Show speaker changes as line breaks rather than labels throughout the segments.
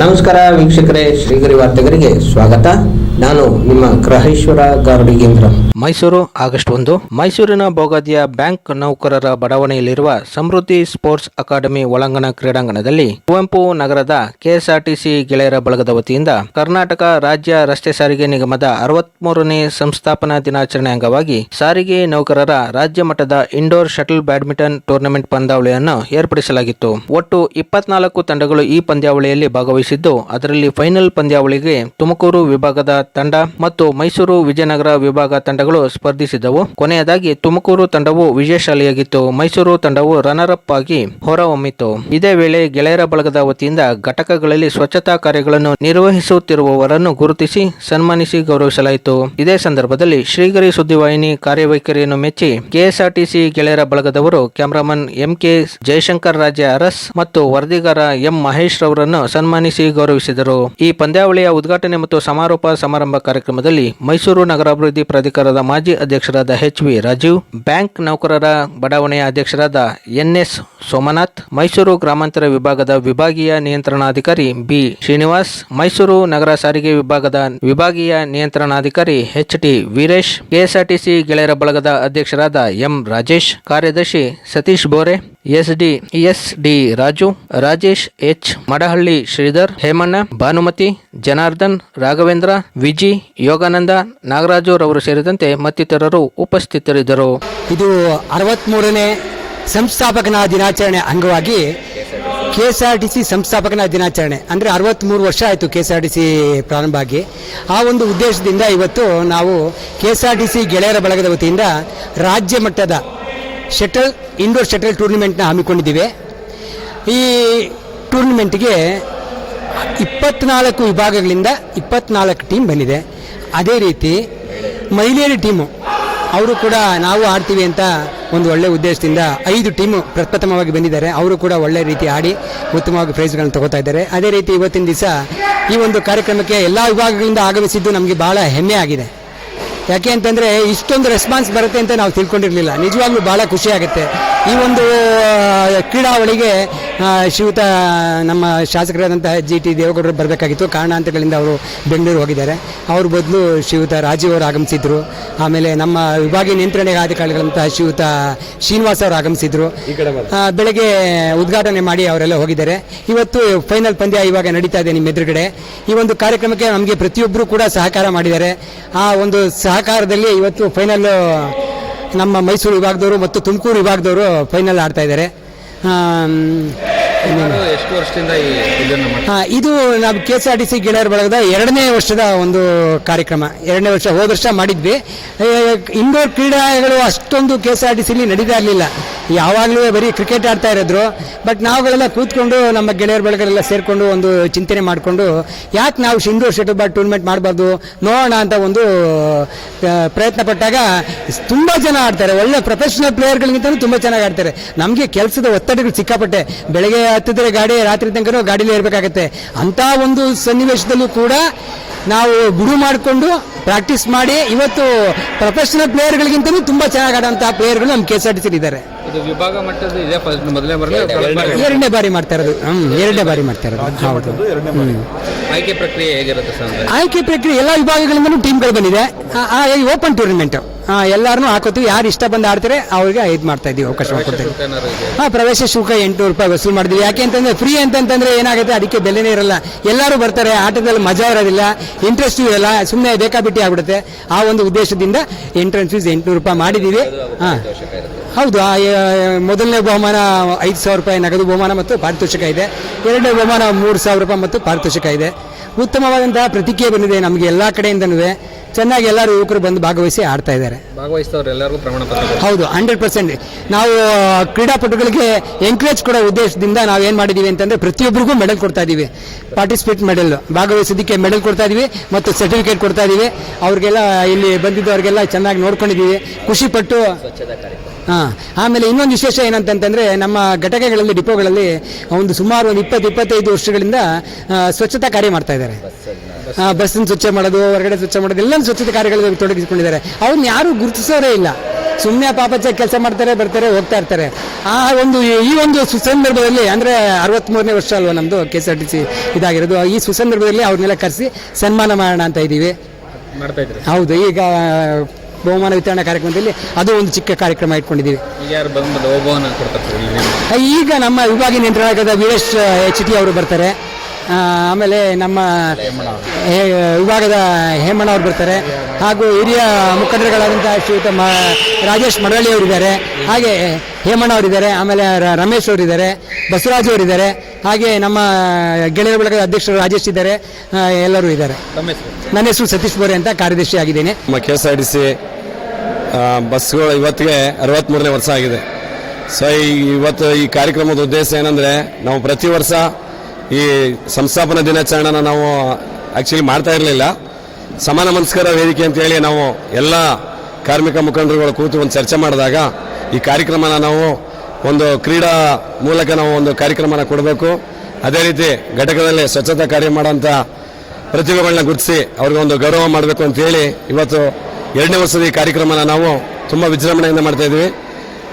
ನಮಸ್ಕಾರ ವೀಕ್ಷಕರೇ, ಶ್ರೀಗರಿ ವಾರ್ತೆಗರಿಗೆ ಸ್ವಾಗತ. ನಾನು ನಿಮ್ಮ ಗ್ರಹೇಶ್ವರ ಗಾರ್ಡಿಗೇಂದ್ರ
ಮೈಸೂರು, ಆಗಸ್ಟ್ ಒಂದು. ಮೈಸೂರಿನ ಬೋಗಾದಿಯ ಬ್ಯಾಂಕ್ ನೌಕರರ ಬಡಾವಣೆಯಲ್ಲಿರುವ ಸಮೃದ್ಧಿ ಸ್ಪೋರ್ಟ್ಸ್ ಅಕಾಡೆಮಿ ಒಳಾಂಗಣ ಕ್ರೀಡಾಂಗಣದಲ್ಲಿ ಕುವೆಂಪು ನಗರದ ಕೆಎಸ್ಆರ್ಟಿಸಿ ಗೆಳೆಯರ ಬಳಗದ ವತಿಯಿಂದ ಕರ್ನಾಟಕ ರಾಜ್ಯ ರಸ್ತೆ ಸಾರಿಗೆ ನಿಗಮದ ಅರವತ್ಮೂರನೇ ಸಂಸ್ಥಾಪನಾ ದಿನಾಚರಣೆ ಅಂಗವಾಗಿ ಸಾರಿಗೆ ನೌಕರರ ರಾಜ್ಯ ಮಟ್ಟದ ಇಂಡೋರ್ ಶಟಲ್ ಬ್ಯಾಡ್ಮಿಂಟನ್ ಟೂರ್ನಮೆಂಟ್ ಪಂದ್ಯಾವಳಿಯನ್ನು ಏರ್ಪಡಿಸಲಾಗಿತ್ತು. ಒಟ್ಟು ಇಪ್ಪತ್ನಾಲ್ಕು ತಂಡಗಳು ಈ ಪಂದ್ಯಾವಳಿಯಲ್ಲಿ ಭಾಗವಹಿಸಿದ್ದು ಅದರಲ್ಲಿ ಫೈನಲ್ ಪಂದ್ಯಾವಳಿಗೆ ತುಮಕೂರು ವಿಭಾಗದ ತಂಡ ಮತ್ತು ಮೈಸೂರು ವಿಜಯನಗರ ವಿಭಾಗ ತಂಡಗಳು ಸ್ಪರ್ಧಿಸಿದವು. ಕೊನೆಯದಾಗಿ ತುಮಕೂರು ತಂಡವು ವಿಜಯಶಾಲಿಯಾಗಿತ್ತು ಮೈಸೂರು ತಂಡವು ರನ್ನರ್ ಅಪ್ ಆಗಿ ಹೊರಹೊಮ್ಮಿತು. ಇದೇ ವೇಳೆ ಗೆಳೆಯರ ಬಳಗದ ವತಿಯಿಂದ ಘಟಕಗಳಲ್ಲಿ ಸ್ವಚ್ಛತಾ ಕಾರ್ಯಗಳನ್ನು ನಿರ್ವಹಿಸುತ್ತಿರುವವರನ್ನು ಗುರುತಿಸಿ ಸನ್ಮಾನಿಸಿ ಗೌರವಿಸಲಾಯಿತು. ಇದೇ ಸಂದರ್ಭದಲ್ಲಿ ಶ್ರೀಗರಿ ಸುದ್ದಿವಾಹಿನಿ ಕಾರ್ಯವೈಖರಿಯನ್ನು ಮೆಚ್ಚಿ ಕೆಎಸ್ಆರ್ಟಿಸಿ ಗೆಳೆಯರ ಬಳಗದವರು cameraman M K Jayashankar Raja Aras ಮತ್ತು ವರದಿಗಾರ ಎಂ ಮಹೇಶ್ ರವರನ್ನು ಸನ್ಮಾನಿಸಿ ಗೌರವಿಸಿದರು. ಈ ಪಂದ್ಯಾವಳಿಯ ಉದ್ಘಾಟನೆ ಮತ್ತು ಸಮಾರೋಪ ಸಮಾರಂಭ ಕಾರ್ಯಕ್ರಮದಲ್ಲಿ ಮೈಸೂರು ನಗರಾಭಿವೃದ್ಧಿ ಪ್ರಾಧಿಕಾರದ ಮಾಜಿ ಅಧ್ಯಕ್ಷರಾದ ಎಚ್ ವಿ ರಾಜೀವ್, ಬ್ಯಾಂಕ್ ನೌಕರರ ಬಡಾವಣೆಯ ಅಧ್ಯಕ್ಷರಾದ ಎನ್ಎಸ್ ಸೋಮನಾಥ್, ಮೈಸೂರು ಗ್ರಾಮಾಂತರ ವಿಭಾಗದ ವಿಭಾಗೀಯ ನಿಯಂತ್ರಣಾಧಿಕಾರಿ ಬಿ ಶ್ರೀನಿವಾಸ್, ಮೈಸೂರು ನಗರ ಸಾರಿಗೆ ವಿಭಾಗದ ವಿಭಾಗೀಯ ನಿಯಂತ್ರಣಾಧಿಕಾರಿ ಎಚ್ ಟಿ ವೀರೇಶ್, ಕೆಎಸ್ಆರ್ಟಿಸಿ ಗೆಳೆಯರ ಬಳಗದ ಅಧ್ಯಕ್ಷರಾದ ಎಂ ರಾಜೇಶ್, ಕಾರ್ಯದರ್ಶಿ Satish Bore S D S D Raju, Rajesh H Madahalli Sridhar, Hemanna, Bhanumathi, Janardhan, Raghavendra, Viji, Yogananda, Nagaraju ರವರು ಸೇರಿದಂತೆ ಮತ್ತಿತರರು ಉಪಸ್ಥಿತರಿದ್ದರು.
ಇದು ಅರವತ್ತ್ಮೂರನೇ ಸಂಸ್ಥಾಪಕನ ದಿನಾಚರಣೆ ಅಂಗವಾಗಿ ಕೆ ಟಿ ಸಿ ಸಂಸ್ಥಾಪಕನ ದಿನಾಚರಣೆ. ಅಂದರೆ ಅರವತ್ತ್ಮೂರು ವರ್ಷ ಆಯಿತು K S R T C ಪ್ರಾರಂಭ ಆಗಿ. ಆ ಒಂದು ಉದ್ದೇಶದಿಂದ ಇವತ್ತು ನಾವು K S R T C ಗೆಳೆಯರ ಬಳಗದ ವತಿಯಿಂದ ರಾಜ್ಯ ಮಟ್ಟದ ಶಟಲ್ ಇಂಡೋರ್ ಶಟಲ್ ಟೂರ್ನಿಮೆಂಟ್ನ ಹಮ್ಮಿಕೊಂಡಿದ್ದೀವಿ. ಈ ಟೂರ್ನಿಮೆಂಟ್ಗೆ ಇಪ್ಪತ್ನಾಲ್ಕು ವಿಭಾಗಗಳಿಂದ ಇಪ್ಪತ್ನಾಲ್ಕು ಟೀಮ್ ಬಂದಿದೆ. ಅದೇ ರೀತಿ ಮಹಿಳೆಯರ ಟೀಮು ಅವರು ಕೂಡ ನಾವು ಆಡ್ತೀವಿ ಅಂತ ಒಂದು ಒಳ್ಳೆಯ ಉದ್ದೇಶದಿಂದ ಐದು ಟೀಮು ಪ್ರಪ್ರಥಮವಾಗಿ ಬಂದಿದ್ದಾರೆ. ಅವರು ಕೂಡ ಒಳ್ಳೆಯ ರೀತಿ ಆಡಿ ಉತ್ತಮವಾಗಿ ಪ್ರೈಸ್ಗಳನ್ನು ತಗೋತಾ ಇದ್ದಾರೆ. ಅದೇ ರೀತಿ ಇವತ್ತಿನ ದಿವಸ ಈ ಒಂದು ಕಾರ್ಯಕ್ರಮಕ್ಕೆ ಎಲ್ಲ ವಿಭಾಗಗಳಿಂದ ಆಗಮಿಸಿದ್ದು ನಮಗೆ ಬಹಳ ಹೆಮ್ಮೆ ಆಗಿದೆ. ಯಾಕೆ ಅಂತಂದರೆ ಇಷ್ಟೊಂದು ರೆಸ್ಪಾನ್ಸ್ ಬರುತ್ತೆ ಅಂತ ನಾವು ತಿಳ್ಕೊಂಡಿರಲಿಲ್ಲ. ನಿಜವಾಗ್ಲೂ ಭಾಳ ಖುಷಿ ಆಗುತ್ತೆ ಈ ಒಂದು ಕ್ರೀಡಾವಳಿಗೆ ಶಿವತ ಶ್ರೀಯುತ ನಮ್ಮ ಶಾಸಕರಾದಂತಹ ಜಿ ಟಿ ದೇವೇಗೌಡರು ಬರಬೇಕಾಗಿತ್ತು. ಕಾರಣಾಂತಗಳಿಂದ ಅವರು ಬೆಂಗಳೂರು ಹೋಗಿದ್ದಾರೆ. ಅವ್ರ ಬದಲು ಶ್ರೀಯುತ ರಾಜೀವ್ ಅವರು ಆಗಮಿಸಿದ್ರು. ಆಮೇಲೆ ನಮ್ಮ ವಿಭಾಗೀಯ ನಿಯಂತ್ರಣ ಅಧಿಕಾರಿಗಳಂತಹ ಶ್ರೀಯುತ ಶ್ರೀನಿವಾಸ್ ಅವರು ಆಗಮಿಸಿದ್ರು. ಬೆಳಗ್ಗೆ ಉದ್ಘಾಟನೆ ಮಾಡಿ ಅವರೆಲ್ಲ ಹೋಗಿದ್ದಾರೆ. ಇವತ್ತು ಫೈನಲ್ ಪಂದ್ಯ ಇವಾಗ ನಡೀತಾ ಇದೆ ನಿಮ್ಮ ಎದುರುಗಡೆ. ಈ ಒಂದು ಕಾರ್ಯಕ್ರಮಕ್ಕೆ ನಮಗೆ ಪ್ರತಿಯೊಬ್ಬರು ಕೂಡ ಸಹಕಾರ ಮಾಡಿದ್ದಾರೆ. ಆ ಒಂದು ಸಹಕಾರದಲ್ಲಿ ಇವತ್ತು ಫೈನಲ್ ನಮ್ಮ ಮೈಸೂರು ವಿಭಾಗದವರು ಮತ್ತು ತುಮಕೂರು ವಿಭಾಗದವರು ಫೈನಲ್ ಆಡ್ತಾ ಇದ್ದಾರೆ? ಇದು ನಾವು K S R T C ಗೆಳೆಯರ ಬಳಗದ ಎರಡನೇ ವರ್ಷದ ಒಂದು ಕಾರ್ಯಕ್ರಮ. ಎರಡನೇ ವರ್ಷ, ಹೋದ ವರ್ಷ ಮಾಡಿದ್ವಿ. ಇಂಡೋರ್ ಕ್ರೀಡೆಗಳು ಅಷ್ಟೊಂದು ಕೆ ಎಸ್ ಆರ್ ಟಿ ಸಿಲಿ ನಡೀತಾ ಇರಲಿಲ್ಲ. ಯಾವಾಗಲೂ ಬರೀ ಕ್ರಿಕೆಟ್ ಆಡ್ತಾ ಇರೋದ್ರು. ಬಟ್ ನಾವುಗಳೆಲ್ಲ ಕೂತ್ಕೊಂಡು ನಮ್ಮ ಗೆಳೆಯರ ಬಳಗರೆಲ್ಲ ಸೇರಿಕೊಂಡು ಒಂದು ಚಿಂತನೆ ಮಾಡಿಕೊಂಡು, ಯಾಕೆ ನಾವು ಇಂಡೋರ್ ಶಟಲ್ ಬಾಲ್ ಟೂರ್ನಮೆಂಟ್ ಮಾಡಬಾರ್ದು, ನೋಡೋಣ ಅಂತ ಒಂದು ಪ್ರಯತ್ನ ಪಟ್ಟಾಗ ತುಂಬ ಜನ ಆಡ್ತಾರೆ. ಒಳ್ಳೆ ಪ್ರೊಫೆಷನಲ್ ಪ್ಲೇಯರ್ಗಳಿಗಿಂತ ತುಂಬ ಚೆನ್ನಾಗಿ ಆಡ್ತಾರೆ. ನಮಗೆ ಕೆಲಸದ ಒತ್ತಡಗಳು ಸಿಕ್ಕಾಪಟ್ಟೆ. ಬೆಳಗ್ಗೆ ಹತ್ತಿದ್ರೆ ಗಾಡಿ ರಾತ್ರಿ ತನಕ ಗಾಡಿಲೇ ಇರಬೇಕಾಗತ್ತೆ. ಅಂಥ ಒಂದು ಸನ್ನಿವೇಶದಲ್ಲೂ ಕೂಡ ನಾವು ಬಿಡು ಮಾಡಿಕೊಂಡು ಪ್ರಾಕ್ಟೀಸ್ ಮಾಡಿ ಇವತ್ತು ಪ್ರೊಫೆಷನಲ್ ಪ್ಲೇಯರ್ಗಳಿಗಿಂತಲೂ ತುಂಬಾ ಚೆನ್ನಾಗಿ ಆಡೋಂಥ ಪ್ಲೇಯರ್ಗಳು ನಮ್ಮ K S R T C ಇದ್ದಾರೆ
ಇದು ವಿಭಾಗ ಮಟ್ಟದ ಇದೆ ಮೊದಲನೇ ಬರಲಿ
ಎರಡನೇ ಬಾರಿ ಮಾಡ್ತಾ ಇರೋದು. ಹ್ಮ್ ಎರಡನೇ ಬಾರಿ ಮಾಡ್ತಾ ಇರೋದು. ಹೌದು.
ಆಯ್ಕೆ ಪ್ರಕ್ರಿಯೆ ಹೇಗಿರುತ್ತೆ
ಆಯ್ಕೆ ಪ್ರಕ್ರಿಯೆ ಎಲ್ಲ ವಿಭಾಗಗಳಿಂದಲೂ ಟೀಮ್ಗಳು ಬಂದಿದೆ. ಓಪನ್ ಟೂರ್ನಮೆಂಟ್ ಎಲ್ಲಾರನ್ನೂ ಹಾಕೋತೀವಿ. ಯಾರು ಇಷ್ಟ ಬಂದು ಆಡ್ತಾರೆ ಅವ್ರಿಗೆ ಇದು ಮಾಡ್ತಾ ಇದೀವಿ ಅವಕಾಶ ಮಾಡ್ಕೊಡ್ತೀವಿ ಹಾಂ ಪ್ರವೇಶ ಶುಲ್ಕ ಎಂಟುನೂರು ರೂಪಾಯಿ ವಸೂಲ್ ಮಾಡಿದ್ವಿ. ಯಾಕೆ ಅಂತಂದ್ರೆ ಫ್ರೀ ಅಂತಂತಂದ್ರೆ ಏನಾಗುತ್ತೆ ಅದಕ್ಕೆ ಬೆಲೆನೇ ಇರಲ್ಲ. ಎಲ್ಲರೂ ಬರ್ತಾರೆ ಆಟದಲ್ಲಿ ಮಜಾ ಇರೋದಿಲ್ಲ ಇಂಟ್ರೆಸ್ಟ್ ಇರಲ್ಲ ಸುಮ್ಮನೆ ಬೇಕಾಬಿಟ್ಟಿ ಆಗ್ಬಿಡುತ್ತೆ. ಆ ಒಂದು ಉದ್ದೇಶದಿಂದ ಎಂಟ್ರೆನ್ಸ್ ಫೀಸ್ ಎಂಟುನೂರು ರೂಪಾಯಿ ಮಾಡಿದ್ದೀವಿ ಹಾಂ. ಹೌದು ಆ, ಮೊದಲನೇ ಬಹುಮಾನ ಐದು ಸಾವಿರ ರೂಪಾಯಿ ನಗದು ಬಹುಮಾನ ಮತ್ತು ಪಾರಿತೋಷಕ ಇದೆ. ಎರಡನೇ ಬಹುಮಾನ ಮೂರು ಸಾವಿರ ರೂಪಾಯಿ ಮತ್ತು ಪಾರಿತೋಷಕ ಇದೆ. ಉತ್ತಮವಾದಂತಹ ಪ್ರತಿಕ್ರಿಯೆ ಬಂದಿದೆ ನಮಗೆ ಎಲ್ಲ ಕಡೆಯಿಂದನೂ ಚೆನ್ನಾಗಿ ಎಲ್ಲರೂ ಯುವಕರು ಬಂದು ಭಾಗವಹಿಸಿ ಆಡ್ತಾ ಇದ್ದಾರೆ.
ಭಾಗವಹಿಸಿದವರೆಲ್ಲರಿಗೂ ಪ್ರಮಾಣ ಪತ್ರ
ಹೌದು ಹಂಡ್ರೆಡ್ ಪರ್ಸೆಂಟ್ ನಾವು ಕ್ರೀಡಾಪಟುಗಳಿಗೆ ಎನ್ಕರೇಜ್ ಕೊಡೋ ಉದ್ದೇಶದಿಂದ ನಾವು ಏನು ಮಾಡಿದ್ದೀವಿ ಅಂತಂದ್ರೆ ಪ್ರತಿಯೊಬ್ಬರಿಗೂ ಮೆಡಲ್ ಕೊಡ್ತಾ ಇದ್ದೀವಿ ಪಾರ್ಟಿಸಿಪೇಟ್ ಮೆಡಲ್ ಭಾಗವಹಿಸೋದಕ್ಕೆ ಮೆಡಲ್ ಕೊಡ್ತಾ ಇದ್ದೀವಿ ಮತ್ತು ಸರ್ಟಿಫಿಕೇಟ್ ಕೊಡ್ತಾ ಇದ್ದೀವಿ ಅವ್ರಿಗೆಲ್ಲ ಇಲ್ಲಿ ಬಂದಿದ್ದವ್ರಿಗೆಲ್ಲ ಚೆನ್ನಾಗಿ ನೋಡ್ಕೊಂಡಿದ್ದೀವಿ ಖುಷಿ ಪಟ್ಟು ಹಾಂ. ಆಮೇಲೆ ಇನ್ನೊಂದು ವಿಶೇಷ ಏನಂತಂತಂದರೆ ನಮ್ಮ ಘಟಕಗಳಲ್ಲಿ ಡಿಪೋಗಳಲ್ಲಿ ಒಂದು ಸುಮಾರು ಒಂದು ಇಪ್ಪತ್ತು ಇಪ್ಪತ್ತೈದು ವರ್ಷಗಳಿಂದ ಸ್ವಚ್ಛತಾ ಕಾರ್ಯ ಮಾಡ್ತಾ ಇದ್ದಾರೆ. ಬಸ್ಸನ್ನು ಸ್ವಚ್ಛ ಮಾಡೋದು ಹೊರಗಡೆ ಸ್ವಚ್ಛ ಮಾಡೋದು ಎಲ್ಲ ಸ್ವಚ್ಛತೆ ಕಾರ್ಯಗಳಲ್ಲಿ ತೊಡಗಿಸಿಕೊಂಡಿದ್ದಾರೆ. ಅವ್ರನ್ನ ಯಾರೂ ಗುರುತಿಸೋರೇ ಇಲ್ಲ. ಸುಮ್ಮನೆ ಪಾಪಚ್ಚ ಕೆಲಸ ಮಾಡ್ತಾರೆ ಬರ್ತಾರೆ ಹೋಗ್ತಾ ಇರ್ತಾರೆ. ಆ ಒಂದು ಈ ಒಂದು ಸುಸಂದರ್ಭದಲ್ಲಿ ಅಂದರೆ ಅರವತ್ತ್ಮೂರನೇ ವರ್ಷ ಅಲ್ವಾ ನಮ್ಮದು K S R T C ಇದಾಗಿರೋದು ಈ ಸುಸಂದರ್ಭದಲ್ಲಿ ಅವ್ರನ್ನೆಲ್ಲ ಕರೆಸಿ ಸನ್ಮಾನ ಮಾಡೋಣ ಅಂತ ಇದ್ದೀವಿ. ಹೌದು ಈಗ ಬಹುಮಾನ ವಿತರಣಾ ಕಾರ್ಯಕ್ರಮದಲ್ಲಿ ಅದು ಒಂದು ಚಿಕ್ಕ ಕಾರ್ಯಕ್ರಮ ಇಟ್ಕೊಂಡಿದ್ದೀವಿ.
ಈಗ ನಿಮ್ಮ
ವಿಭಾಗೀಯ ನಿಯಂತ್ರಣದ ವೀರೇಶ್ ಎಚ್ ಟಿ ಅವರು ಬರ್ತಾರೆ. ಆಮೇಲೆ ನಮ್ಮ ವಿಭಾಗದ ಹೇಮಣ್ಣ ಅವರು ಬರ್ತಾರೆ. ಹಾಗೂ ಹಿರಿಯ ಮುಖಂಡರುಗಳಾದಂಥ ಶ್ರೀಯುತ ಮ ರಾಜೇಶ್ ಮಡವಳ್ಳಿ ಅವರಿದ್ದಾರೆ ಹಾಗೆ ಹೇಮಣ್ಣ ಅವರಿದ್ದಾರೆ ಆಮೇಲೆ ರಮೇಶ್ ಅವರಿದ್ದಾರೆ ಬಸವರಾಜ್ ಅವರಿದ್ದಾರೆ ಹಾಗೆ ನಮ್ಮ ಗೆಳೆಯರ ಬಳಗದ ಅಧ್ಯಕ್ಷರು ರಾಜೇಶ್ ಇದ್ದಾರೆ. ಎಲ್ಲರೂ ಇದ್ದಾರೆ. ನನ್ನ ಹೆಸರು ಸತೀಶ್ ಬೋರೆ ಅಂತ ಕಾರ್ಯದರ್ಶಿ ಆಗಿದ್ದೇನೆ.
ನಮ್ಮ K S R T C ಬಸ್ಗಳು ಇವತ್ತಿಗೆ ಅರವತ್ತ್ಮೂರನೇ ವರ್ಷ ಆಗಿದೆ. ಸೊ ಈ ಇವತ್ತು ಈ ಕಾರ್ಯಕ್ರಮದ ಉದ್ದೇಶ ಏನಂದರೆ, ನಾವು ಪ್ರತಿ ವರ್ಷ ಈ ಸಂಸ್ಥಾಪನಾ ದಿನಾಚರಣೆನ ನಾವು ಆ್ಯಕ್ಚುಲಿ ಮಾಡ್ತಾ ಇರಲಿಲ್ಲ. ಸಮಾನ ಮನಸ್ಕರ ವೇದಿಕೆ ಅಂತೇಳಿ ನಾವು ಎಲ್ಲ ಕಾರ್ಮಿಕ ಮುಖಂಡರುಗಳು ಕೂತು ಒಂದು ಚರ್ಚೆ ಮಾಡಿದಾಗ ಈ ಕಾರ್ಯಕ್ರಮನ ನಾವು ಒಂದು ಕ್ರೀಡಾ ಮೂಲಕ ನಾವು ಒಂದು ಕಾರ್ಯಕ್ರಮನ ಕೊಡಬೇಕು. ಅದೇ ರೀತಿ ಘಟಕದಲ್ಲಿ ಸ್ವಚ್ಛತಾ ಕಾರ್ಯ ಮಾಡೋಂಥ ಪ್ರತಿಭೆಗಳನ್ನ ಗುರುತಿಸಿ ಅವ್ರಿಗೆ ಒಂದು ಗೌರವ ಮಾಡಬೇಕು ಅಂತೇಳಿ ಇವತ್ತು ಎರಡನೇ ವರ್ಷದ ಈ ಕಾರ್ಯಕ್ರಮನ ನಾವು ತುಂಬ ವಿಜೃಂಭಣೆಯಿಂದ ಮಾಡ್ತಾ ಇದ್ದೀವಿ.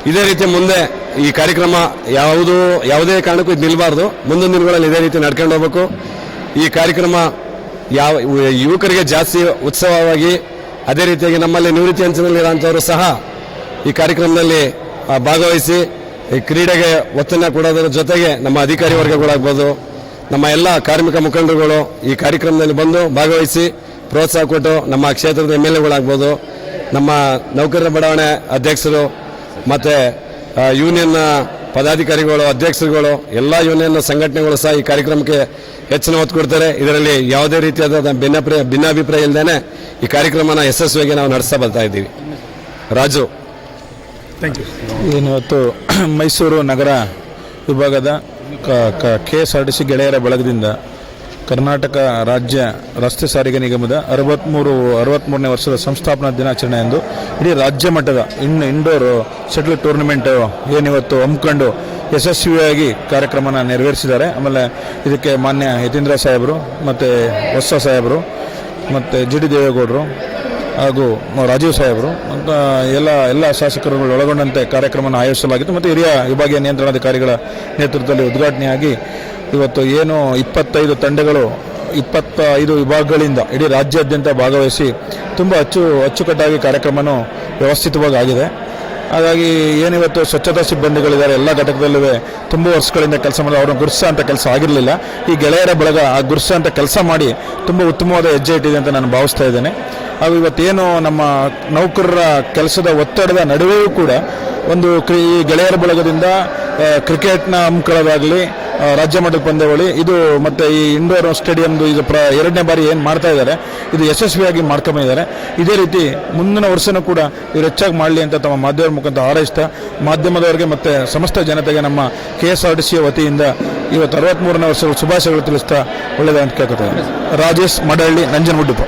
ಇದೇ ರೀತಿ ಮುಂದೆ ಈ ಕಾರ್ಯಕ್ರಮ ಯಾವುದು, ಯಾವುದೇ ಕಾರಣಕ್ಕೂ ಇದು ನಿಲ್ಬಾರ್ದು. ಮುಂದಿನ ದಿನಗಳಲ್ಲಿ ಇದೇ ರೀತಿ ನಡ್ಕೊಂಡು ಹೋಗ್ಬೇಕು. ಈ ಕಾರ್ಯಕ್ರಮ ಯಾವ, ಯುವಕರಿಗೆ ಜಾಸ್ತಿ ಉತ್ಸವವಾಗಿ ಅದೇ ರೀತಿಯಾಗಿ ನಮ್ಮಲ್ಲಿ ನಿವೃತ್ತಿ ಅಂಚಿನಲ್ಲಿರುವಂಥವರು ಸಹ ಈ ಕಾರ್ಯಕ್ರಮದಲ್ಲಿ ಭಾಗವಹಿಸಿ, ಈ ಕ್ರೀಡೆಗೆ ಒತ್ತನ್ನು ಕೊಡೋದರ ಜೊತೆಗೆ ನಮ್ಮ ಅಧಿಕಾರಿ ವರ್ಗಗಳಾಗ್ಬೋದು ನಮ್ಮ ಎಲ್ಲ ಕಾರ್ಮಿಕ ಮುಖಂಡರುಗಳು ಈ ಕಾರ್ಯಕ್ರಮದಲ್ಲಿ ಬಂದು ಭಾಗವಹಿಸಿ ಪ್ರೋತ್ಸಾಹ ಕೊಟ್ಟು ನಮ್ಮ ಕ್ಷೇತ್ರದ ಎಂ ಎಲ್ ಎಗಳಾಗ್ಬೋದು, ನಮ್ಮ ನೌಕರರ ಬಡಾವಣೆ ಅಧ್ಯಕ್ಷರು ಮತ್ತು ಯೂನಿಯನ್ನ ಪದಾಧಿಕಾರಿಗಳು, ಅಧ್ಯಕ್ಷರುಗಳು, ಎಲ್ಲ ಯೂನಿಯನ್ ಸಂಘಟನೆಗಳು ಸಹ ಈ ಕಾರ್ಯಕ್ರಮಕ್ಕೆ ಹೆಚ್ಚಿನ ಒತ್ತು ಕೊಡ್ತಾರೆ. ಇದರಲ್ಲಿ ಯಾವುದೇ ರೀತಿಯಾದ ಭಿನ್ನಪ್ರಿಯ, ಭಿನ್ನಾಭಿಪ್ರಾಯ ಇಲ್ಲದೇ ಈ ಕಾರ್ಯಕ್ರಮನ ಯಶಸ್ವಿಯಾಗಿ ನಾವು ನಡೆಸ್ತಾ ಬರ್ತಾ ಇದ್ದೀವಿ. ರಾಜು.
ಇವತ್ತು ಮೈಸೂರು ನಗರ ವಿಭಾಗದ K S R T C ಗೆಳೆಯರ ಬಳಗದಿಂದ ಕರ್ನಾಟಕ ರಾಜ್ಯ ರಸ್ತೆ ಸಾರಿಗೆ ನಿಗಮದ ಅರವತ್ತ್ಮೂರು ಅರವತ್ತ್ಮೂರನೇ ವರ್ಷದ ಸಂಸ್ಥಾಪನಾ ದಿನಾಚರಣೆ ಎಂದು ಇಡೀ ರಾಜ್ಯ ಮಟ್ಟದ ಇನ್ ಇಂಡೋರ್ ಶಟಲ್ ಟೂರ್ನಮೆಂಟ್ ಏನಿವತ್ತು ಹಮ್ಮಿಕೊಂಡು ಯಶಸ್ವಿಯಾಗಿ ಕಾರ್ಯಕ್ರಮನ ನೆರವೇರಿಸಿದ್ದಾರೆ. ಆಮೇಲೆ ಇದಕ್ಕೆ ಮಾನ್ಯ ಯತೀಂದ್ರ ಸಾಹೇಬರು ಮತ್ತು ಹೊಸ ಸಾಹೇಬರು ಮತ್ತು ಜಿ ಡಿ ದೇವೇಗೌಡರು ಹಾಗೂ ರಾಜೀವ್ ಸಾಹೇಬರು ಅಂತ ಎಲ್ಲ ಎಲ್ಲ ಶಾಸಕರುಗಳು ಒಳಗೊಂಡಂತೆ ಕಾರ್ಯಕ್ರಮವನ್ನು ಆಯೋಜಿಸಲಾಗಿತ್ತು ಮತ್ತು ಹಿರಿಯ ವಿಭಾಗೀಯ ನಿಯಂತ್ರಣಾಧಿಕಾರಿಗಳ ನೇತೃತ್ವದಲ್ಲಿ ಉದ್ಘಾಟನೆಯಾಗಿ ಇವತ್ತು ಏನು ಇಪ್ಪತ್ತೈದು ತಂಡಗಳು, ಇಪ್ಪತ್ತೈದು ವಿಭಾಗಗಳಿಂದ ಇಡೀ ರಾಜ್ಯಾದ್ಯಂತ ಭಾಗವಹಿಸಿ ತುಂಬ ಅಚ್ಚು, ಅಚ್ಚುಕಟ್ಟಾಗಿ ಕಾರ್ಯಕ್ರಮನೂ ವ್ಯವಸ್ಥಿತವಾಗಿ ಆಗಿದೆ ಹಾಗಾಗಿ ಏನಿವತ್ತು ಸ್ವಚ್ಛತಾ ಸಿಬ್ಬಂದಿಗಳಿದ್ದಾರೆ, ಎಲ್ಲ ಘಟಕದಲ್ಲೂ ತುಂಬ ವರ್ಷಗಳಿಂದ ಕೆಲಸ ಮಾಡಿ ಅವ್ರನ್ನ ಗುರ್ಸ ಅಂತ ಕೆಲಸ ಆಗಿರಲಿಲ್ಲ. ಈ ಗೆಳೆಯರ ಬಳಗ ಆ ಗುರ್ಸ ಅಂತ ಕೆಲಸ ಮಾಡಿ ತುಂಬ ಉತ್ತಮವಾದ ಹೆಜ್ಜೆ ಇಟ್ಟಿದೆ ಅಂತ ನಾನು ಭಾವಿಸ್ತಾ ಇದ್ದೇನೆ. ಹಾಗೂ ಇವತ್ತೇನು ನಮ್ಮ ನೌಕರರ ಕೆಲಸದ ಒತ್ತಡದ ನಡುವೆಯೂ ಕೂಡ ಒಂದು ಈ ಗೆಳೆಯರ ಬಳಗದಿಂದ ಕ್ರಿಕೆಟ್ನ ಹಮ್ಮಿಕೊಳ್ಳೋದಾಗಲಿ ಆ, ರಾಜ್ಯ ಮಟ್ಟದ ಪಂದ್ಯಾವಳಿ ಇದು ಮತ್ತು ಈ ಇಂಡೋರ್ ಸ್ಟೇಡಿಯಂದು ಇದು ಪ್ರ ಎರಡನೇ ಬಾರಿ ಏನು ಮಾಡ್ತಾ ಇದ್ದಾರೆ ಇದು ಯಶಸ್ವಿಯಾಗಿ ಮಾಡ್ಕೊಂಬಂದಿದ್ದಾರೆ ಇದೇ ರೀತಿ ಮುಂದಿನ ವರ್ಷನೂ ಕೂಡ ಇವರು ಹೆಚ್ಚಾಗಿ ಮಾಡಲಿ ಅಂತ ತಮ್ಮ ಮಾಧ್ಯಮದ ಮುಖಾಂತರ ಹಾರೈಸ್ತಾ ಮಾಧ್ಯಮದವರಿಗೆ ಮತ್ತು ಸಮಸ್ತ ಜನತೆಗೆ ನಮ್ಮ ಕೆ ಎಸ್ ಆರ್ ಟಿ ಸಿಯ ವತಿಯಿಂದ ಇವತ್ತು ಅರವತ್ತ್ಮೂರನೇ ವರ್ಷಗಳ ಶುಭಾಶಯಗಳು ತಿಳಿಸ್ತಾ ಒಳ್ಳೆಯದಂತ ಕೇಳ್ಕೊತೇನೆ ರಾಜೇಶ್ ಮಡಹಳ್ಳಿ ನಂಜನಗುಡ್ಡಪ್ಪ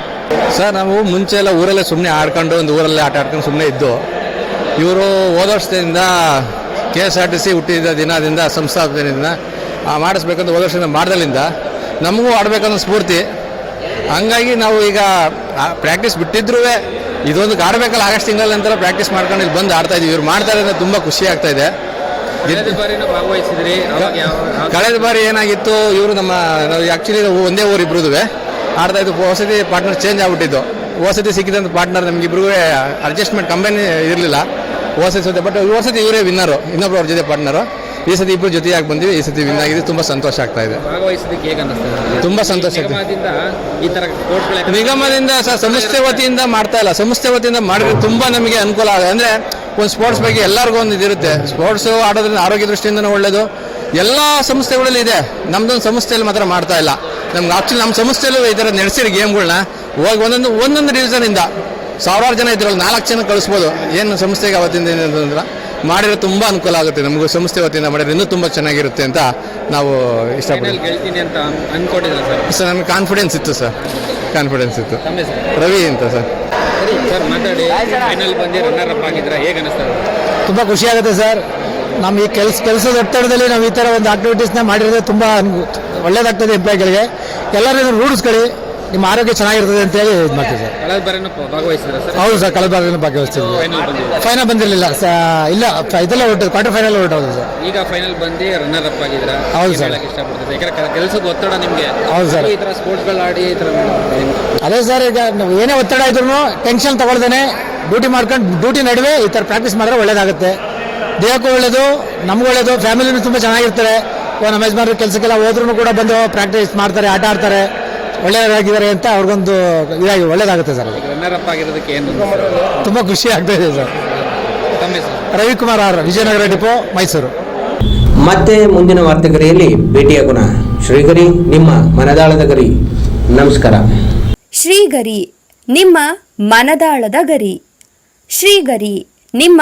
ಸರ್ ನಾವು ಮುಂಚೆ ಎಲ್ಲ ಊರಲ್ಲೇ ಸುಮ್ಮನೆ ಆಡ್ಕೊಂಡು ಒಂದು ಊರಲ್ಲೇ ಆಟ ಆಡ್ಕೊಂಡು ಸುಮ್ಮನೆ ಇದ್ದು ಇವರು ಹೋದ ವರ್ಷದಿಂದ K S R T C ಹುಟ್ಟಿದ ದಿನದಿಂದ ಸಂಸ್ಥಾಪನೆಯಿಂದ ಮಾಡಿಸ್ಬೇಕಂತ ಹೋದ ವರ್ಷದಿಂದ ಮಾಡ್ದಲಿಂದ ನಮಗೂ ಆಡಬೇಕನ್ನೋ ಸ್ಫೂರ್ತಿ. ಹಂಗಾಗಿ ನಾವು ಈಗ ಪ್ರಾಕ್ಟೀಸ್ ಬಿಟ್ಟಿದ್ರೂ ಇದೊಂದು ಆಡಬೇಕಲ್ಲ ಆಗಸ್ಟ್ ತಿಂಗಳ ನಂತರ ಪ್ರಾಕ್ಟೀಸ್ ಮಾಡ್ಕೊಂಡು ಇಲ್ಲಿ ಬಂದು ಆಡ್ತಾ ಇದ್ದೀವಿ. ಇವ್ರು ಮಾಡ್ತಾರೆ ಅಂದರೆ ತುಂಬ ಖುಷಿ ಆಗ್ತಾ ಇದೆ.
ಕಳೆದ
ಬಾರಿ ಏನಾಗಿತ್ತು ಇವರು ನಮ್ಮ ನಾವು ಆ್ಯಕ್ಚುಲಿ ಒಂದೇ ಊರು ಇಬ್ರದುವೆ ಆಡ್ತಾ ಇದ್ದು ವಸತಿ ಪಾರ್ಟ್ನರ್ ಚೇಂಜ್ ಆಗ್ಬಿಟ್ಟಿದ್ದು. ವಸತಿ ಸಿಕ್ಕಿದಂಥ ಪಾರ್ಟ್ನರ್ ನಮಗಿಬ್ರಿಗೂ ಅಡ್ಜಸ್ಟ್ಮೆಂಟ್ ಕಂಪನಿ ಇರಲಿಲ್ಲ. ವಸತಿ ಸತಿ ಬಟ್ ಈ ವಸತಿ ಇವರೇ ವಿನ್ನರು ಇನ್ನೊಬ್ರು ಅವ್ರ ಜೊತೆ ಪಾರ್ಟ್ನರು ಈ ಸತಿ ಇಬ್ಬರು ಜೊತೆಯಾಗಿ ಬಂದಿವಿ. ಈ ಸತಿ ವಿನ್ ಆಗಿದೆ. ತುಂಬ ಸಂತೋಷ ಆಗ್ತಾ ಇದೆ. ತುಂಬ ಸಂತೋಷ ಆಗ್ತದೆ.
ನಿಗಮದಿಂದ
ಸಹ ಸಂಸ್ಥೆ ವತಿಯಿಂದ ಮಾಡ್ತಾ ಇಲ್ಲ. ಸಂಸ್ಥೆ ವತಿಯಿಂದ ಮಾಡಿದ್ರೆ ತುಂಬ ನಮಗೆ ಅನುಕೂಲ ಆಗುತ್ತೆ. ಅಂದ್ರೆ ಒಂದು ಸ್ಪೋರ್ಟ್ಸ್ ಬಗ್ಗೆ ಎಲ್ಲರಿಗೂ ಒಂದು ಇದಿರುತ್ತೆ. ಸ್ಪೋರ್ಟ್ಸ್ ಆಡೋದ್ರಿಂದ ಆರೋಗ್ಯ ದೃಷ್ಟಿಯಿಂದನೂ ಒಳ್ಳೇದು. ಎಲ್ಲ ಸಂಸ್ಥೆಗಳಲ್ಲಿ ಇದೆ. ನಮ್ದೊಂದು ಸಂಸ್ಥೆಯಲ್ಲಿ ಮಾತ್ರ ಮಾಡ್ತಾ ಇಲ್ಲ. ನಮ್ಗೆ ಆಕ್ಚುಲಿ ನಮ್ಮ ಸಂಸ್ಥೆಯಲ್ಲೂ ಈ ಥರ ನಡೆಸಿರೋ ಗೇಮ್ಗಳನ್ನ ಹೋಗಿ ಒಂದೊಂದು ಒಂದೊಂದು ಡಿವಿಷನಿಂದ ಸಾವಿರಾರು ಜನ ಇದ್ರಲ್ಲಿ ನಾಲ್ಕು ಜನ ಕಳಿಸ್ಬೋದು. ಏನು ಸಂಸ್ಥೆಗೆ ಅವತ್ತಿಂದ ಏನಂತಂದ್ರೆ ಮಾಡಿದ್ರೆ ತುಂಬ ಅನುಕೂಲ ಆಗುತ್ತೆ. ನಮಗೂ ಸಂಸ್ಥೆ ವತಿಯಿಂದ ಮಾಡಿದ್ರೆ ಇನ್ನೂ ತುಂಬ ಚೆನ್ನಾಗಿರುತ್ತೆ ಅಂತ ನಾವು ಇಷ್ಟಪಡ್ತೀವಿ.
ಅಂತ ಅನ್ಕೊಂಡಿದ್ರೆ ಸರ್?
ಸರ್ ನನಗೆ ಕಾನ್ಫಿಡೆನ್ಸ್ ಇತ್ತು ಸರ್. ಕಾನ್ಫಿಡೆನ್ಸ್ ಇತ್ತು. ರವಿ ಅಂತ ಸರ್.
ಸರ್ ಮಾತಾಡಿ. ಫೈನಲ್ ಬಂದು ರನ್ನರ್ ಅಪ್ ಆಗಿದ್ರೆ ಹೇಗೆ ಅನಿಸ್ತದೆ?
ತುಂಬ ಖುಷಿಯಾಗುತ್ತೆ ಸರ್. ನಮ್ಮ ಈ ಕೆಲಸ ಕೆಲಸದ ಒತ್ತಡದಲ್ಲಿ ನಾವು ಈ ಥರ ಒಂದು ಆಕ್ಟಿವಿಟೀಸ್ನ ಮಾಡಿರೋದು ತುಂಬ ಒಳ್ಳೇದಾಗ್ತದೆ ಎಂಪ್ಲಾಯ್ಗಳಿಗೆ ಎಲ್ಲರೂ ಇದನ್ನು ರೂಢಿಸ್ಕೊಳ್ಳಿ.
ನಿಮ್ಮ ಆರೋಗ್ಯ ಚೆನ್ನಾಗಿರ್ತದೆ ಅಂತೇಳಿ ಇದು ಮಾಡ್ತೀವಿ ಸರ್.
ಕಳೆದ ಬಾರಿನೂ ಸರ್?
ಹೌದು ಸರ್ ಕಳೆದ ಬಾರಿ ಭಾಗವಹಿಸ್ತೀವಿ
ಫೈನಲ್ ಬಂದಿದೆ
ಫೈನಲ್ ಬಂದಿರಲಿಲ್ಲ. ಇಲ್ಲ ಫ- ಇದೆಲ್ಲ ಹೊರಟು ಕ್ವಾರ್ಟರ್ ಫೈನಲ್ ಹೊರಟೋದು ಸರ್.
ಈಗ ಫೈನಲ್ ಬಂದು ರನ್ನರ್ ಅಪ್ ಆಗಿದ್ರ?
ಹೌದು ಸರ್.
ಇಷ್ಟಪಡ್ತೀರಾ ಯಾಕಂದ್ರೆ ಕೆಲಸದ ಒತ್ತಡ ನಿಮಗೆ.
ಹೌದು ಸರ್.
ಈ ತರ ಸ್ಪೋರ್ಟ್ಸ್ಗಳು ಆಡಿ ಈ ತರ
ಅದೇ ಸರ್ ಈಗ ನಾವು ಏನೇ ಒತ್ತಡ ಇದ್ರೂ ಟೆನ್ಷನ್ ತಗೊಳ್ದೇನೆ ಡ್ಯೂಟಿ ಮಾಡ್ಕೊಂಡು ಡ್ಯೂಟಿ ನಡುವೆ ಈ ಥರ ಪ್ರಾಕ್ಟೀಸ್ ಮಾಡಿದ್ರೆ ಒಳ್ಳೇದಾಗುತ್ತೆ. ದೇಹಕ್ಕೂ ಒಳ್ಳೇದು ನಮಗೂ ಒಳ್ಳೇದು ಫ್ಯಾಮಿಲಿನೂ ತುಂಬ ಚೆನ್ನಾಗಿರ್ತಾರೆ. ಓ ನಮ್ಮ ಯಜಮಾನರು ಕೆಲಸಕ್ಕೆಲ್ಲ ಹೋದ್ರೂ ಕೂಡ ಬಂದು ಪ್ರಾಕ್ಟೀಸ್ ಮಾಡ್ತಾರೆ ಆಟ ಆಡ್ತಾರೆ. ಒಳ್ಳೆಯದಾಗಿದ್ದಾರೆ ಅಂತ ಅವ್ರಿಗೊಂದು ಇದಾಗಿ ಒಳ್ಳೇದಾಗುತ್ತೆ ಸರ್ ಅದು.
ರನ್ನರ್ ಅಪ್ ಆಗಿರೋದಕ್ಕೆ ಏನು
ತುಂಬ ಖುಷಿ ಆಗ್ತಾ ಇದೆ sir. Ravikumar R Vijayanagara depot Mysuru.
ಮತ್ತೆ ಮುಂದಿನ ವಾರ್ತೆಗರಿಯಲ್ಲಿ ಭೇಟಿಯಾಗೋಣ ಶ್ರೀಗರಿ ನಿಮ್ಮ ಮನದಾಳದ ಗರಿ. ನಮಸ್ಕಾರ.
ಶ್ರೀಗರಿ ನಿಮ್ಮ ಮನದಾಳದ ಗರಿ. ಶ್ರೀಗರಿ ನಿಮ್ಮ